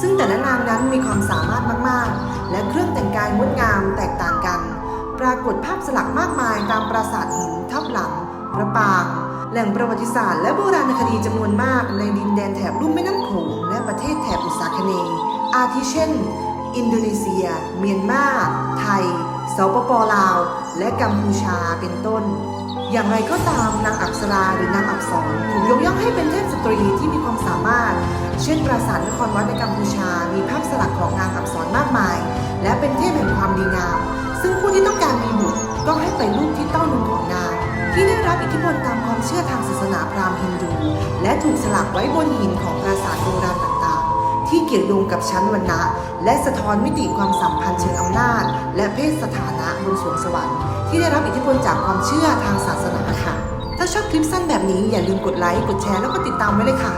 ซึ่งแต่ละนางนั้นมีความสามารถมากๆ และเครื่องแต่งกายงดงามแตกต่างกัน ปรากฏภาพสลักมากมายตามปราสาทหินทับหลังพระปาง แหล่งประวัติศาสตร์และโบราณคดีจำนวนมากในดินแดนแถบลุ่มแม่น้ำโขงและประเทศแถบอุตสาคเนย์อาทิเช่น อินโดนีเซีย เมียนมา ไทย สปปลาว และกัมพูชาเป็นต้น อย่างไรก็ตามนางอัปสราหรือนางอัปสรถูกยกย่องให้เป็นเทพสตรีที่มีความสามารถ เช่นปราสาทนครวัดในกัมพูชา มีภาพสลักของนางอัปสรมากมาย และเป็นเทพแห่งความดีงาม ซึ่งผู้ที่ต้องการมีบุตรต้องให้ไปรูปที่เต้านมของนางที่ได้รับอิทธิพลตามความเชื่อทางศาสนาพราหมณ์ฮินดู และถูกสลักไว้บนหินของปราสาทโบราณต่างๆ ที่เกี่ยวโยงกับชั้นวรรณะ และสะท้อนมิติความสัมพันธ์เชิงอำนาจ และเพศสถานะบนสวงสวรรค์ที่ได้รับอิทธิพลจากความเชื่อทางศาสนาค่ะ ถ้าชอบคลิปสั้นแบบนี้อย่าลืมกดไลค์ กดแชร์แล้วก็ติดตามไว้เลยค่ะ